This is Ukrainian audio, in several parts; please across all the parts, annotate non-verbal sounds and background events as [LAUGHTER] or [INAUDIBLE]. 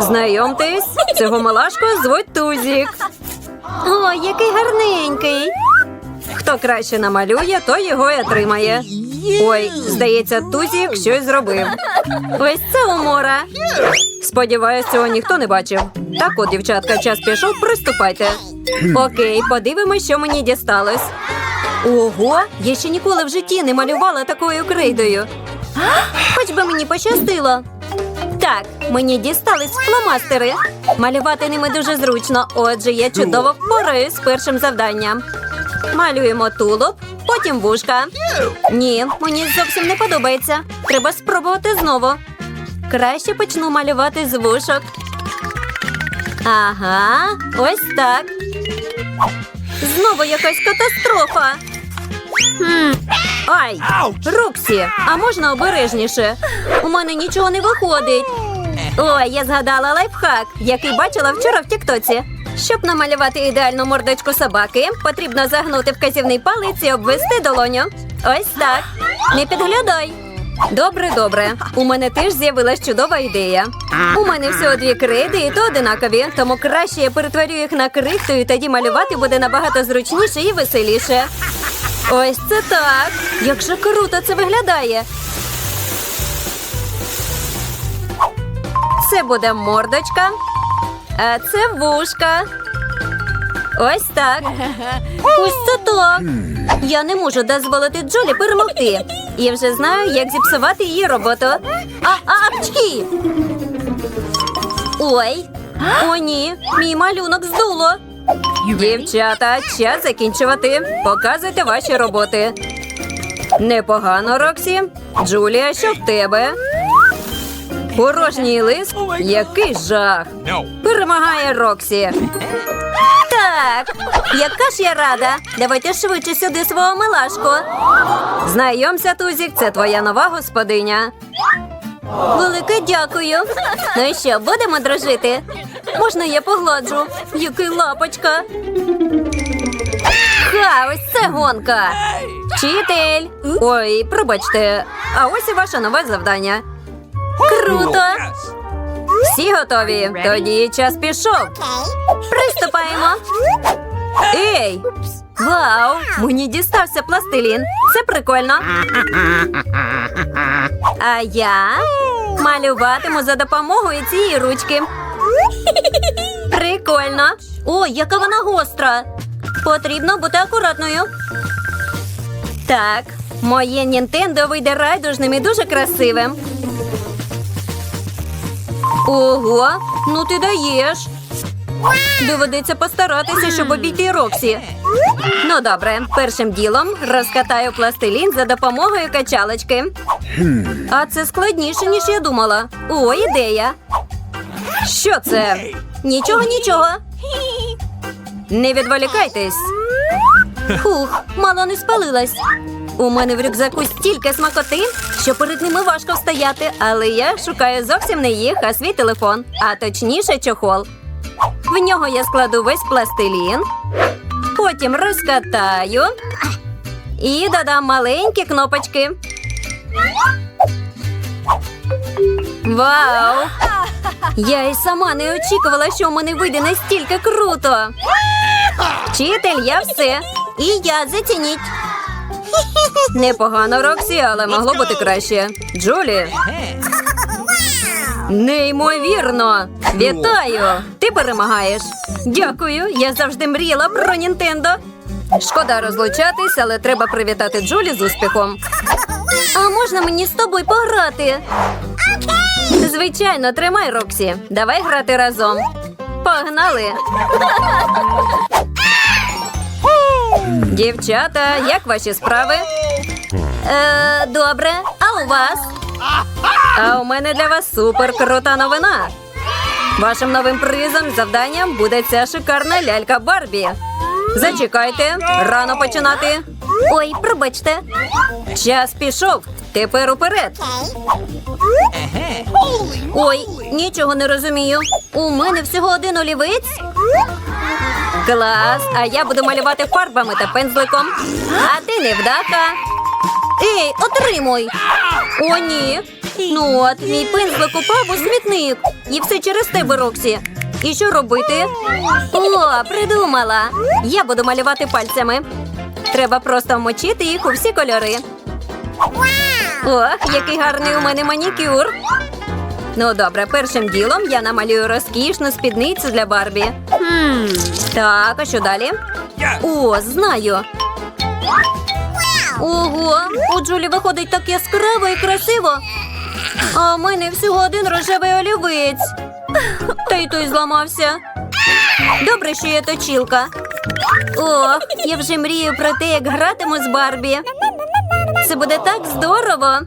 Знайомтесь, цього малашку звуть Тузік. О, який гарненький. Хто краще намалює, той його й отримає. Ой, здається, Тузік щось зробив. Ось це умора. Сподіваюсь, цього ніхто не бачив. Так от, дівчатка, час пішов, приступайте. Окей, подивимось, що мені дісталось. Ого, я ще ніколи в житті не малювала такою крейдою. Хоч би мені пощастило. Так, мені дістались фломастери. Малювати ними дуже зручно, отже, я чудово впораюсь з першим завданням. Малюємо тулуб, потім вушка. Ні, мені зовсім не подобається. Треба спробувати знову. Краще почну малювати з вушок. Ага, ось так. Знову якась катастрофа. Хм. Ай! Роксі, а можна обережніше? У мене нічого не виходить. Ой, я згадала лайфхак, який бачила вчора в Тіктоці. Щоб намалювати ідеальну мордочку собаки, потрібно загнути вказівний палець і обвести долоню. Ось так. Не підглядай. Добре, добре. У мене теж з'явилась чудова ідея. У мене всього дві крейди, і то одинакові, тому краще я перетворю їх на крихту, і тоді малювати буде набагато зручніше і веселіше. Ось це так. Як же круто це виглядає. Це буде мордочка, а це вушка. Ось так. Ось це так. Я не можу дозволити Джолі перемогти. Я вже знаю, як зіпсувати її роботу. А, а, апчки! Ой. О, ні, мій малюнок здуло. Дівчата, час закінчувати. Показуйте ваші роботи. Непогано, Роксі. Джулія, що в тебе? Порожній лист? Який жах. Перемагає Роксі. Так, яка ж я рада. Давайте швидше сюди свого милашку. Знайомся, Тузік, це твоя нова господиня. Велике дякую. Ну що, будемо дружити? Можна я погладжу? Який лапочка. Ха, ось це гонка. Вчитель. Ой, пробачте. А ось і ваше нове завдання. Круто. Всі готові? Тоді час пішов. Приступаємо. Ей! Вау! Мені дістався пластилін. Це прикольно. А я малюватиму за допомогою цієї ручки. Прикольно. Ой, яка вона гостра. Потрібно бути акуратною. Так, моє Нінтендо вийде райдужним і дуже красивим. Ого, ну ти даєш. Доведеться постаратися, щоб обійти Роксі. Ну добре, першим ділом розкатаю пластилін за допомогою качалочки. А це складніше, ніж я думала. О, ідея. Що це? Нічого, нічого. Не відволікайтесь. Хух, мало не спалилась. У мене в рюкзаку стільки смакоти, що перед ними важко встояти, але я шукаю зовсім не їх, а свій телефон, а точніше чохол. В нього я складу весь пластилін, потім розкатаю і додам маленькі кнопочки. Вау! Я і сама не очікувала, що в мене вийде настільки круто. Вчитель, я все. І я зацініть. Непогано, Роксі, але могло бути краще. Джулі. Неймовірно! Вітаю! Ти перемагаєш. Дякую, я завжди мріяла про Нінтендо. Шкода розлучатись, але треба привітати Джулі з успіхом. А можна мені з тобою пограти? Звичайно, тримай, Роксі. Давай грати разом. Погнали! Дівчата, як ваші справи? Е, добре, а у вас? А у мене для вас супер крута новина. Вашим новим призом завданням буде ця шикарна лялька Барбі. Зачекайте, рано починати. Ой, пробачте. Час пішов. Тепер уперед. Ой, нічого не розумію. У мене всього один олівець. Клас, а я буду малювати фарбами та пензликом. А ти невдаха. Ей, отримуй. О, ні. Ну от, мій пензлик упав у смітник. І все через тебе, Роксі. І що робити? О, придумала. Я буду малювати пальцями. Треба просто вмочити їх у всі кольори. Ох, який гарний у мене манікюр. Ну добре, першим ділом я намалюю розкішну спідницю для Барбі. Так, а що далі? О, знаю. Ого, у Джулі виходить так яскраво і красиво. А в мене всього один рожевий олівець. Та й той зламався. Добре, що є точілка. Ох, я вже мрію про те, як гратиму з Барбі. Це буде так здорово.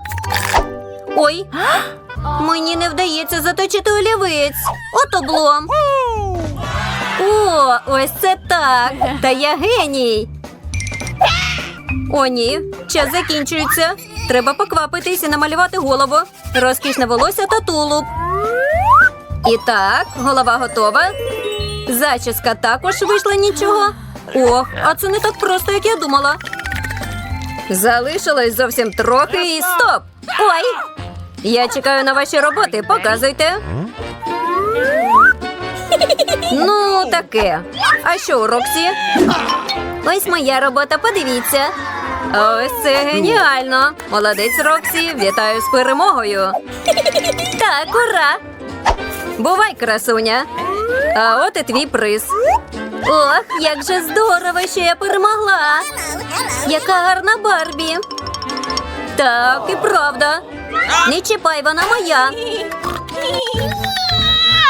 Ой, мені не вдається заточити олівець. От облом. О, ось це так. Та я геній. О, ні, час закінчується. Треба поквапитись і намалювати голову, розкішне волосся та тулуб. І так, голова готова. Зачіска також вийшла нічого. Ох, а це не так просто, як я думала. Залишилось зовсім трохи і стоп! Ой! Я чекаю на ваші роботи, показуйте. Ну, таке. А що у Роксі? Ось моя робота, подивіться. Ось це геніально. Молодець, Роксі. Вітаю з перемогою. Так, ура! Бувай, красуня. А от і твій приз. Ох, як же здорово, що я перемогла. Яка гарна Барбі. Так, і правда. Не чіпай, вона моя.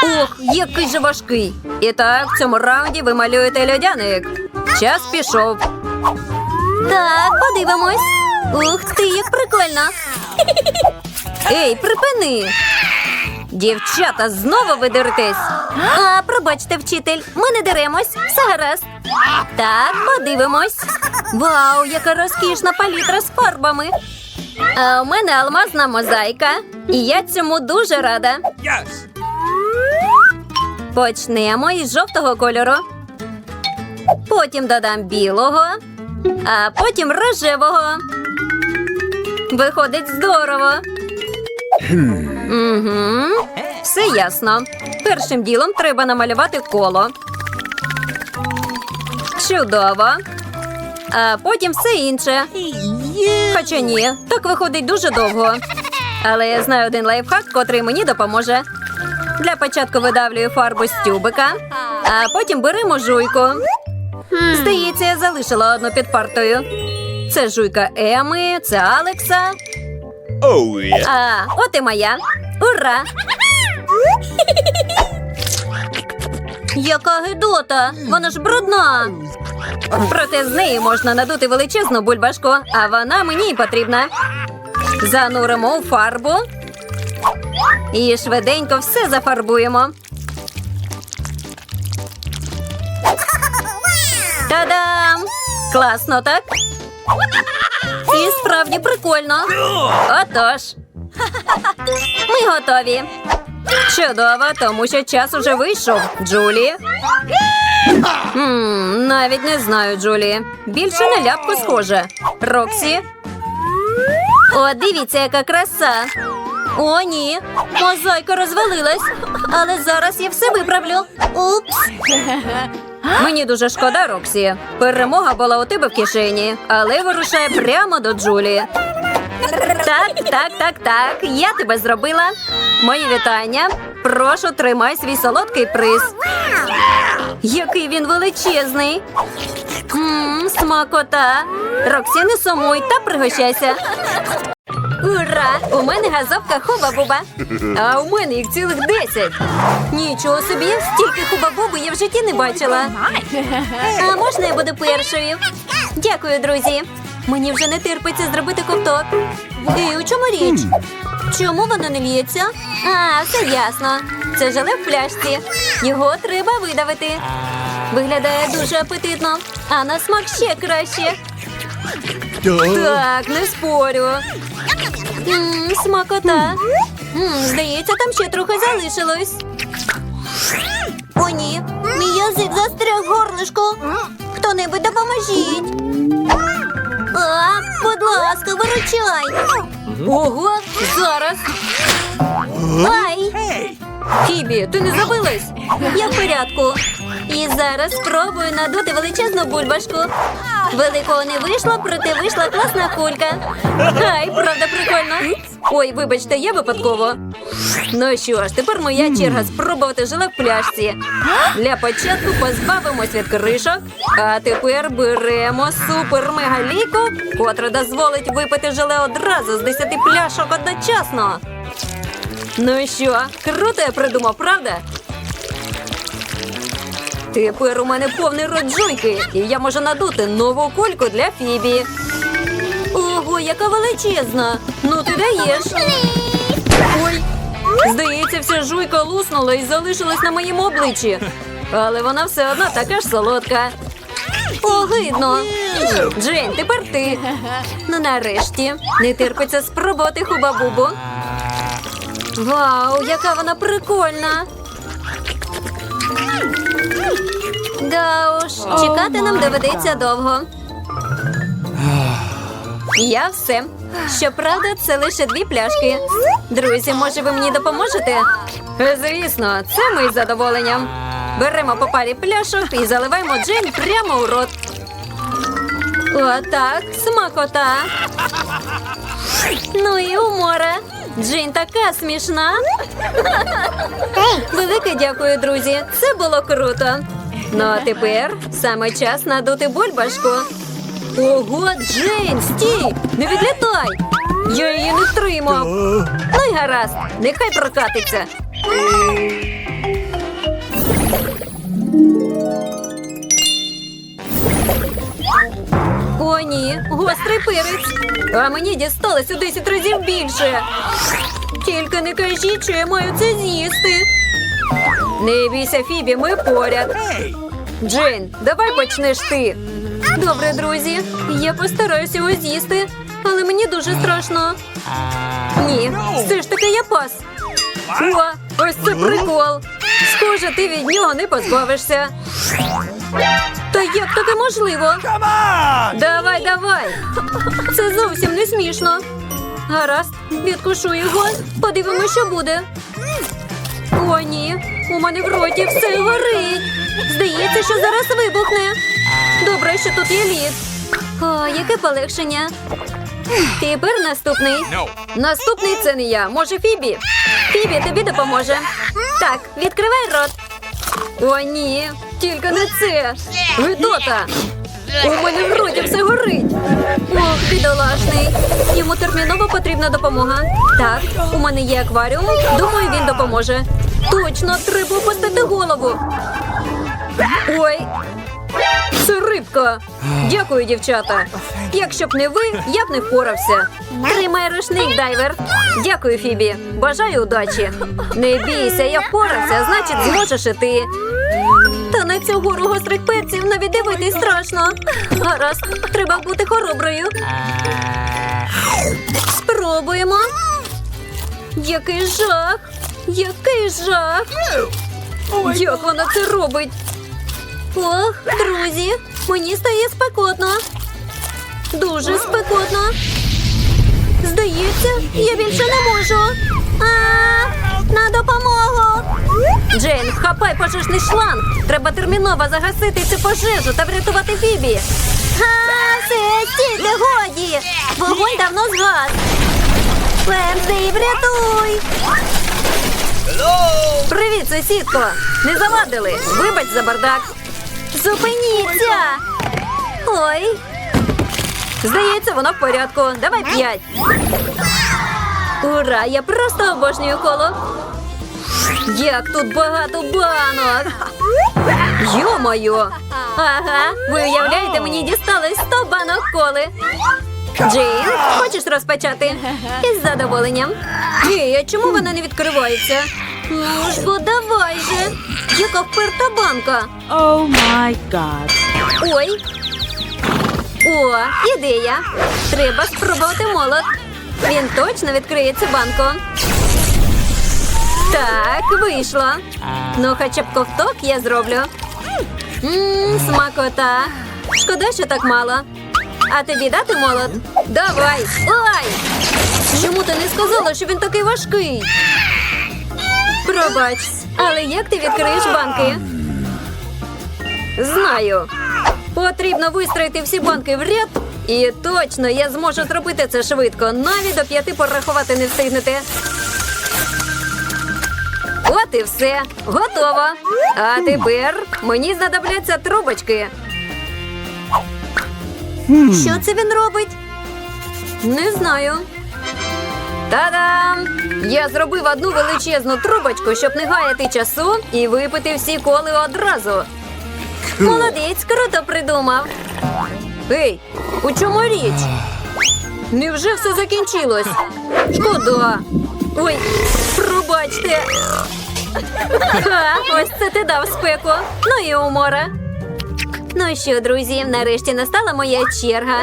Ох, який же важкий. І так, в цьому раунді ви малюєте льодяник. Час пішов. Так, подивимось. Ух ти, як прикольно. Ей, припини. Дівчата, знову ви деретесь. А, пробачте, вчитель, ми не деремось. Все гаразд. Так, подивимось. Вау, яка розкішна палітра з фарбами. А у мене алмазна мозаїка. І я цьому дуже рада. Yes. Почнемо із жовтого кольору. Потім додам білого, а потім рожевого. Виходить здорово. Угу. Все ясно. Першим ділом треба намалювати коло. Чудово. А потім все інше. Хоча ні, так виходить дуже довго. Але я знаю один лайфхак, котрий мені допоможе. Для початку видавлюю фарбу з тюбика, а потім беремо жуйку. Здається, я залишила одну під партою. Це жуйка Еми, це Алекса. Oh yeah. А, от і моя. Ура! Яка гидота! Вона ж брудна. Проте з неї можна надути величезну бульбашку, а вона мені й потрібна. Зануримо у фарбу. І швиденько все зафарбуємо. Класно, так? І справді прикольно. Отож. Ми готові. Чудово, тому що час уже вийшов. Джулі. М, навіть не знаю, Джулі. Більше на ляпку схоже. Роксі. О, дивіться, яка краса. О, ні. Мозаїка розвалилась. Але зараз я все виправлю. Упс. Мені дуже шкода, Роксі. Перемога була у тебе в кишені, але вирушає прямо до Джулі. Так, так, так, так. Я тебе зробила. Мої вітання. Прошу, тримай свій солодкий приз. Який він величезний. Мм, смакота. Роксі, не сумуй та пригощайся. Ура! У мене газовка хуба-буба. А у мене їх цілих десять. Нічого собі, стільки хуба-буби я в житті не бачила. А можна я буду першою? Дякую, друзі. Мені вже не терпиться зробити ковток. Ей, у чому річ? Чому воно не лється? А, все ясно. Це желе в пляшці. Його треба видавити. Виглядає дуже апетитно, а на смак ще краще. Так, не спорю. Мм, смакота. М, здається, там ще трохи залишилось. О, ні. Мій язик застряг в горлишку. Хто-небудь допоможіть. А, будь ласка, виручай. Ого, зараз. Ай! Фібі, ти не забилась? Я в порядку. І зараз спробую надути величезну бульбашку. Великого не вийшло, проте вийшла класна кулька. Ай, правда, прикольно. Ой, вибачте, я випадково. Ну що ж, тепер моя черга спробувати желе в пляшці. Для початку позбавимось від кришок, а тепер беремо супер мегаліку, котра дозволить випити желе одразу з 10 пляшок одночасно. Ну що, круто я придумав, правда? Тепер у мене повний рот жуйки, і я можу надути нову кульку для Фібі. Ого, яка величезна! Ну ти даєш. Ой, здається, вся жуйка луснула і залишилась на моєму обличчі. Але вона все одно така ж солодка. Огидно. Джейн, тепер ти. Ну нарешті. Не терпиться спробувати хуба-бубу. Вау, яка вона прикольна! Да уж, чекати нам доведеться довго. Я все. Щоправда, це лише дві пляшки. Друзі, може, ви мені допоможете? Звісно, це ми з задоволенням. Беремо по парі пляшок і заливаємо Джейн прямо у рот. Отак, смакота. Ну і умора. Джейн така смішна. Велике дякую, друзі. Це було круто. Ну а тепер саме час надути бульбашку. Ого, Джейн, стій! Не відлітай! Я її не втримав. Ну й гаразд, нехай прокатиться. О, ні, гострий перець. А мені дісталось у 10 разів більше. Тільки не кажіть, що я маю це з'їсти. Не бійся, Фібі, ми поряд. Джейн, давай почнеш ти. Добре, друзі. Я постараюся його з'їсти, але мені дуже страшно. Ні, все ж таки я пас. О, ось це прикол. Схоже, ти від нього не позбавишся. Та як таке можливо? Давай, давай. Це зовсім не смішно. Гаразд, відкушу його. Подивимось, що буде. О, ні. У мене в роті все горить. Здається, що зараз вибухне. Добре, що тут є лід. О, яке полегшення. Тепер наступний. No. Наступний це не я. Може, Фібі? Фібі тобі допоможе. Так, відкривай рот. О, ні, тільки не це. Гидота. У мене в роті все горить. Ох, бідолашний. Йому терміново потрібна допомога. Так, у мене є акваріум. Думаю, він допоможе. Точно, треба опустити голову. Ой, це рибка. Дякую, дівчата. Якщо б не ви, я б не впорався. Тримай рушник, дайвер. Дякую, Фібі. Бажаю удачі. Не бійся, я впорався, значить зможеш і ти. Та на цю гору гострих перців навіть дивитись страшно. Гаразд, треба бути хороброю. Спробуємо. Який жах! Який жах! Як вона це робить? Ох, друзі, мені стає спекотно. Дуже спекотно. Здається, я більше не можу. А, на допомогу. Джейн, хапай пожежний шланг. Треба терміново загасити цю пожежу та врятувати Фібі. Все, стільки годі. Вогонь давно згас. Пемзи, врятуй. Привіт, сусідко! Не завадили! Вибач за бардак! Зупиніться! Ой! Здається, воно в порядку. Давай п'ять. Ура! Я просто обожнюю коло. Як тут багато банок! Йо-моє! Ага, ви уявляєте, мені дісталось 100 банок коли. Джейн, хочеш розпочати? Із задоволенням. Ей, а чому вона не відкривається? Ну ж бо давай же. Яка вперта банка. Oh my god. Ой. О, ідея. Треба спробувати молот. Він точно відкриє цю банку. Так, вийшло. Ну, хоча б ковток я зроблю. Ммм, смакота. Шкода, що так мало. а тобі дати молот? Давай! Ой! Чому ти не сказала, що він такий важкий? Пробач, але як ти відкриєш банки? Знаю. Потрібно вистроїти всі банки в ряд. І точно я зможу зробити це швидко. Навіть до п'яти порахувати не встигнете. От і все. Готово. А тепер мені знадобляться трубочки. Що це він робить? Не знаю. Та-дам! Я зробив одну величезну трубочку, щоб не гаяти часу і випити всі коли одразу. Молодець, круто придумав. Ей, у чому річ? Невже все закінчилось? Шкода. Ой, пробачте. Ха, ось це ти дав спеку. Ну і умора. Ну що, друзі, нарешті настала моя черга.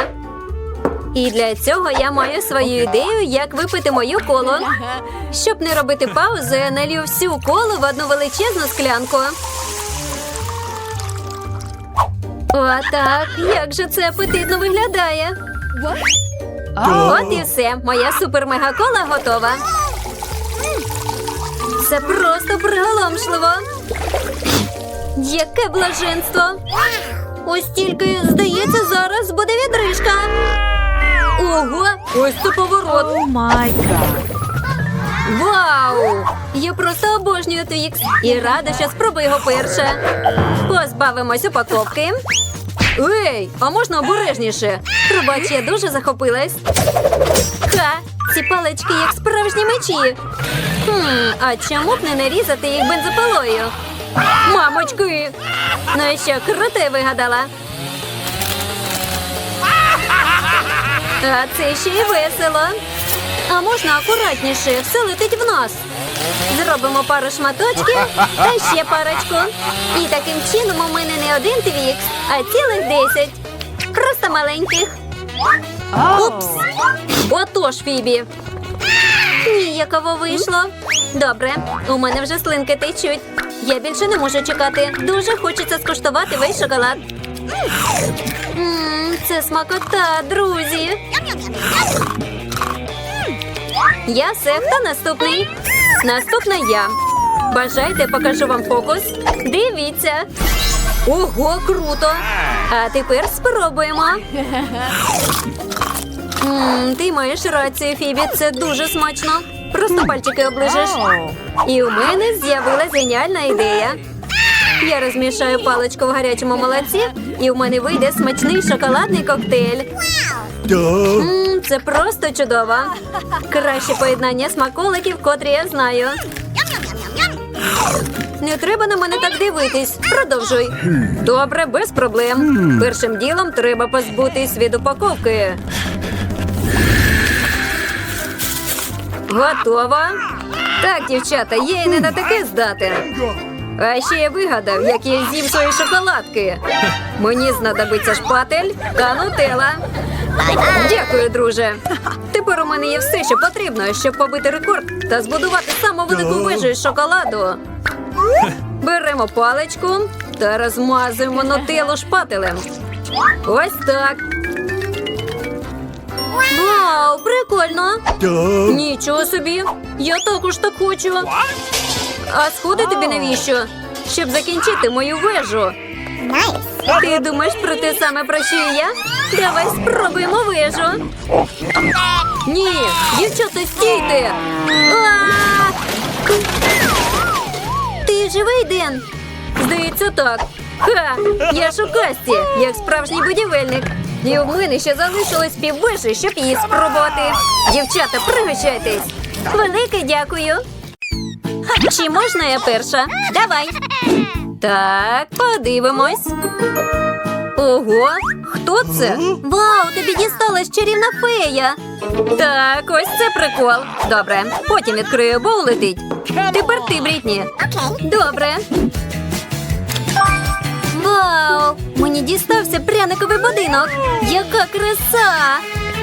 І для цього я маю свою ідею, як випити мою колу. Щоб не робити паузи, я налью всю колу в одну величезну склянку. Отак, як же це апетитно виглядає. От і все. Моя супер-мега-кола готова. Це просто приголомшливо. Яке блаженство! Ось тільки, здається, зараз буде відрижка. Ого, ось це поворот. My god. Вау! Я просто обожнюю Твікс і рада, що спробую його перше. Позбавимось упаковки. Ей, а можна обережніше? Пробач, дуже захопилась. Ха! Ці палички як справжні мечі. Хм, а чому б не нарізати їх бензопилою? Мамочки! Ну і що, круто я вигадала. А це ще й весело. А можна акуратніше, все летить в нас. Зробимо пару шматочків та ще парочку. І таким чином у мене не один твікс, а цілих десять. Просто маленьких. Упс. Отож, Фібі. Ніяково вийшло. Добре, у мене вже слинки течуть. Я більше не можу чекати. Дуже хочеться скуштувати весь шоколад. Мм, це смакота, друзі. Я все, хто наступний? Наступна я. Бажайте, покажу вам фокус. Дивіться. Ого, круто! А тепер спробуємо. М, ти маєш рацію, Фібі, це дуже смачно. Просто пальчики оближеш. І у мене з'явилась геніальна ідея. Я розмішаю паличку в гарячому молоці, і в мене вийде смачний шоколадний коктейль. М, Це просто чудово. Краще поєднання смаколиків, котрі я знаю. Не треба на мене так дивитись. Продовжуй. Добре, без проблем. Першим ділом треба позбутись від упаковки. Готово. Так, дівчата, є і не на таке здати. А ще я вигадав, як я з'їм свої шоколадки. Мені знадобиться шпатель та нутела. Дякую, друже. Тепер у мене є все, що потрібно, щоб побити рекорд та збудувати саму велику вежу із шоколаду. Беремо паличку та розмазуємо нутеллу шпателем. Ось так. Вау, прикольно! Нічого собі. Я також так хочу. А сходи тобі навіщо? Щоб закінчити мою вежу. Ти думаєш про те саме, про що і я? Давай спробуємо вежу. Ні, дівчата, стійте. А! Живий, Ден? Здається, так. Ха! Я касті, як справжній будівельник. І в мене ще залишилось піввежі, щоб її спробувати. Дівчата, пригощайтесь. Велике дякую. Чи можна я перша? Давай. Так, подивимось. Ого, хто це? Вау, тобі дісталась чарівна фея. Так, ось це прикол. Добре, потім відкрию, бо улетить. Тепер ти, Брітні. Добре. Вау! Мені дістався пряниковий будинок. Яка краса!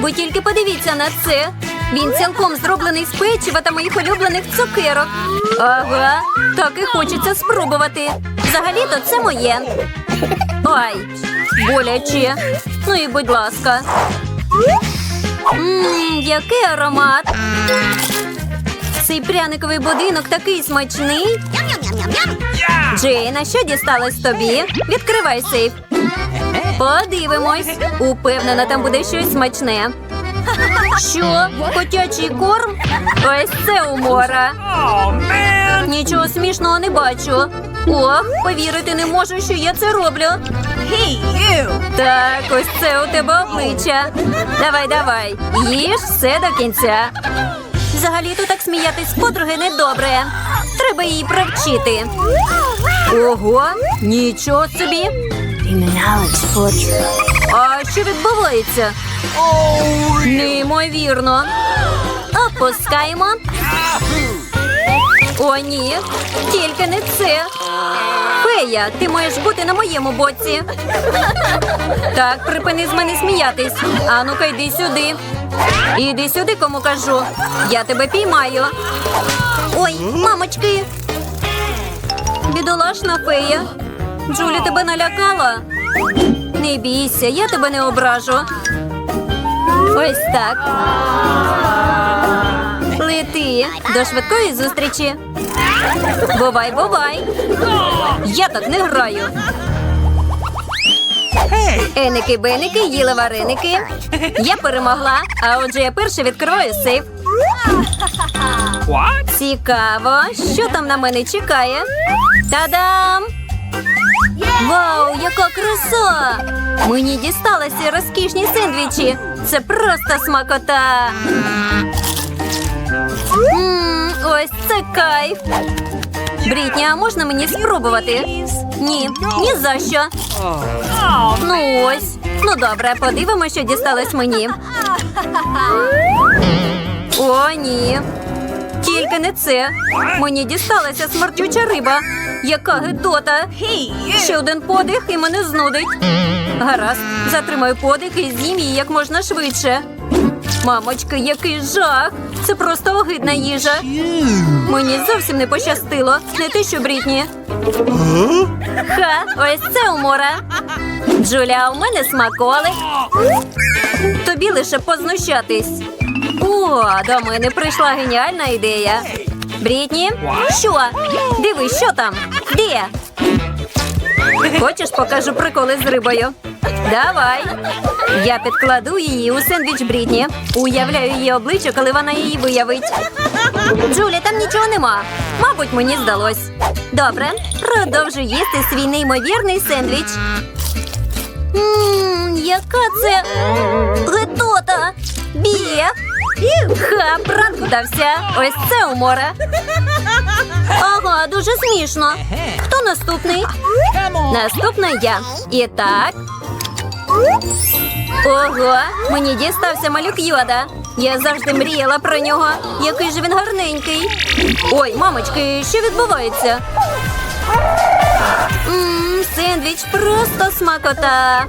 Ви тільки подивіться на це. Він цілком зроблений з печива та моїх улюблених цукерок. Ага, так і хочеться спробувати. Взагалі-то це моє. Ай, боляче. Ну і будь ласка. Ммм, який аромат. Цей пряниковий будинок такий смачний. Джейн, а що дісталось тобі? Відкривай сейф. Подивимось. Упевнена, там буде щось смачне. Що? Котячий корм? Ось це умора. Нічого смішного не бачу. Ох, повірити не можу, що я це роблю. Так, ось це у тебе обличчя. Давай, давай. Їж все до кінця. Взагалі-то так сміятись з подруги недобре. Треба її провчити. Ого, нічого собі. А що відбувається? Неймовірно. Опускаємо. О, ні, тільки не це. Фея, ти маєш бути на моєму боці. Так, припини з мене сміятись. А ну-ка йди сюди. Іди сюди, кому кажу. Я тебе піймаю. Ой, мамочки. Бідолашна фея. Джулі тебе налякала. Не бійся, я тебе не ображу. Ось так. Лети до швидкої зустрічі. Бувай, бувай. Я так не граю. Еники беники їли вареники. Я перемогла, а отже я перша відкриваю сейф. Цікаво, що там на мене чекає. Та-дам! Вау, яка краса! Мені дісталися розкішні сендвічі. Це просто смакота. Мм, ось це кайф. Брітні, а можна мені спробувати? Ні, ні за що. Ну ось. Ну добре, подивимося, що дісталось мені. О, ні. Тільки не це. Мені дісталася смердюча риба. Яка гидота. Ще один подих і мене знудить. Гаразд, затримаю подих і з'їм її як можна швидше. Мамочки, який жах! Це просто огидна їжа. Мені зовсім не пощастило. Не те, що Брітні. Ха, ось це умора. Джуля, у мене смаколик. Тобі лише познущатись. О, до мене прийшла геніальна ідея. Брітні, що? Дивись, що там? Де? Хочеш, покажу приколи з рибою? Давай. Я підкладу її у сендвіч Брітні. Уявляю її обличчя, коли вона її виявить. Джулі, там нічого нема. Мабуть, мені здалось. Добре, продовжу їсти свій неймовірний сендвіч. Ммм, яка це гетота! Біє! Ха, пранк вдався. Ось це умора. Ага, дуже смішно. Хто наступний? Наступна я. І так. Ого, мені дістався малюк Йода. Я завжди мріяла про нього. Який же він гарненький. Ой, мамочки, що відбувається? Ммм, сендвіч просто смакота.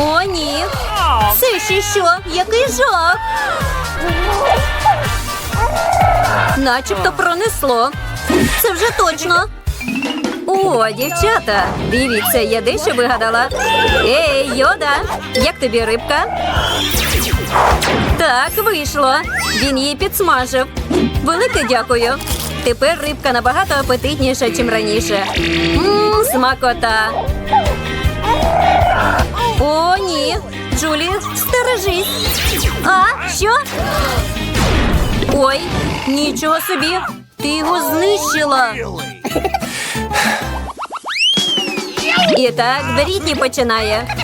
О, ні. Це ще що? Який жах? Начебто пронесло. Це вже точно. О, дівчата, дивіться, я дещо вигадала. Ей, йода, як тобі рибка? Так, вийшло. Він її підсмажив. Велике дякую. Тепер рибка набагато апетитніша, ніж раніше. Ммм, смакота. О, ні. Джулі, стережись. А, що? Ой, нічого собі. Ти його знищила. І так, Брітні починає.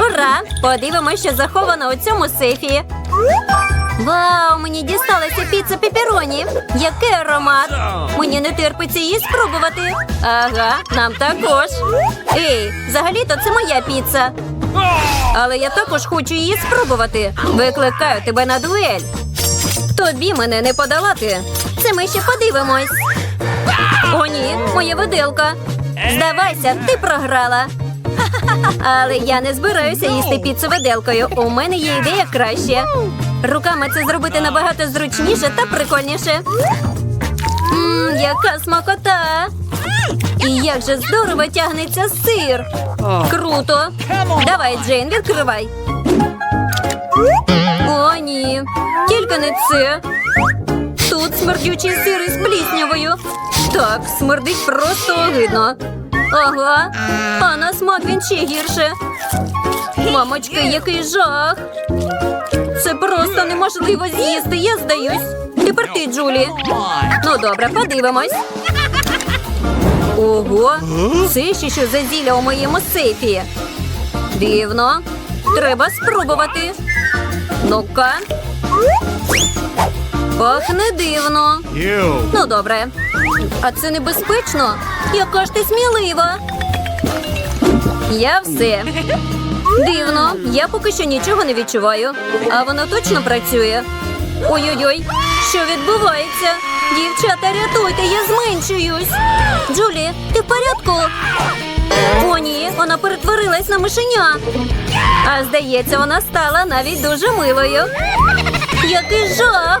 Ура! Подивимося, що заховано у цьому сейфі. Вау, мені дісталася піца пеппероні. Який аромат! Мені не терпиться її спробувати. Ага, нам також. Ей, взагалі-то це моя піца. Але я також хочу її спробувати. Викликаю тебе на дуель. Тобі мене не подолати. Це ми ще подивимось. О, ні, моя виделка. Здавайся, ти програла. [LAUGHS] Але я не збираюся їсти піцу виделкою. У мене є ідея краще. Руками це зробити набагато зручніше та прикольніше. Мм, яка смакота! І як же здорово тягнеться сир. Круто. Давай, Джейн, відкривай. О, ні. Тільки не це. Тут смердючий сир із пліснявою. Так, смердить просто огидно. Ага. А на смак він ще гірше. Мамочки, який жах. Це просто неможливо з'їсти, я здаюсь. Тепер ти, Джулі. Ну добре, подивимось. Ого, це ще що за зілля у моєму сейфі. Дивно. Треба спробувати. Ну-ка. Пахне дивно. Ну, добре. А це небезпечно? Яка ж ти смілива? Я все. Дивно, я поки що нічого не відчуваю. А воно точно працює. Ой-ой-ой, що відбувається? Дівчата, рятуйте, я зменшуюсь. Джулі, ти в порядку? О, ні, вона перетворилась на мишеня. А здається, вона стала навіть дуже милою. Який жах!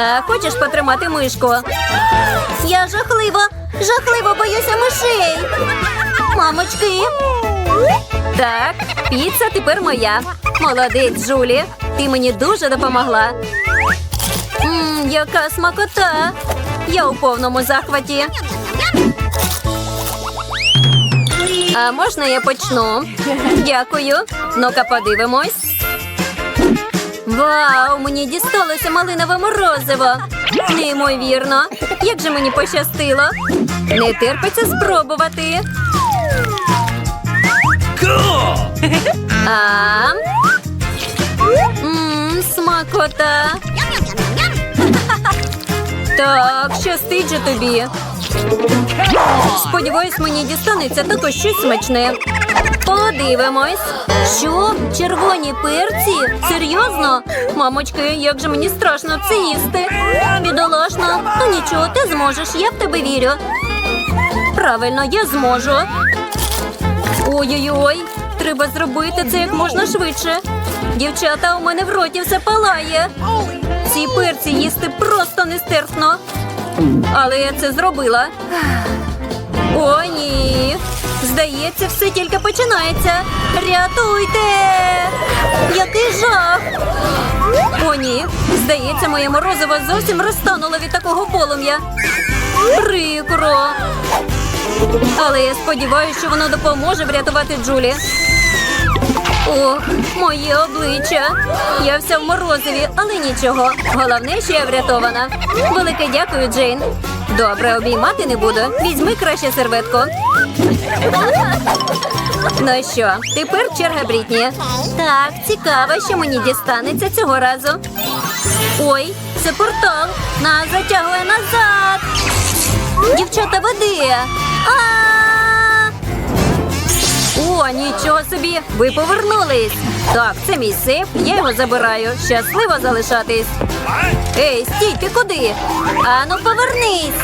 А хочеш потримати мишку? Я жахливо, жахливо боюся мишей. Мамочки. Так, піца тепер моя. Молодець, Джулі. Ти мені дуже допомогла. Мм, яка смакота. Я у повному захваті. А можна я почну? Дякую. Ну-ка подивимось. Вау, мені дісталося малинове морозиво. Неймовірно. Як же мені пощастило. Не терпиться спробувати. А? Мм, смакота. Так, щастить же тобі. Сподіваюсь, мені дістанеться також щось смачне. Подивимось. Що? Червоні перці? Серйозно? Мамочки, як же мені страшно це їсти. Бідолашно. Ну нічого, ти зможеш, я в тебе вірю. Правильно, я зможу. Ой-ой-ой, треба зробити це як можна швидше. Дівчата, у мене в роті все палає. Ці перці їсти просто нестерпно. Але я це зробила. О, ні. Здається, все тільки починається. Рятуйте! Який жах! О, ні. Здається, моє морозиво зовсім розтануло від такого полум'я. Прикро. Але я сподіваюся, що воно допоможе врятувати Джулі. Ох, моє обличчя. Я вся в морозиві, але нічого. Головне, що я врятована. Велике дякую, Джейн. Добре, обіймати не буду. Візьми краще серветку. Ну що, тепер черга Брітні. Так, цікаво, що мені дістанеться цього разу. Ой, це портал. Нас затягує назад. Дівчата, води. О, нічого собі! Ви повернулись. Так, це мій сейф, я його забираю. Щасливо залишатись. Ей, стій, ти куди? Ану, повернись.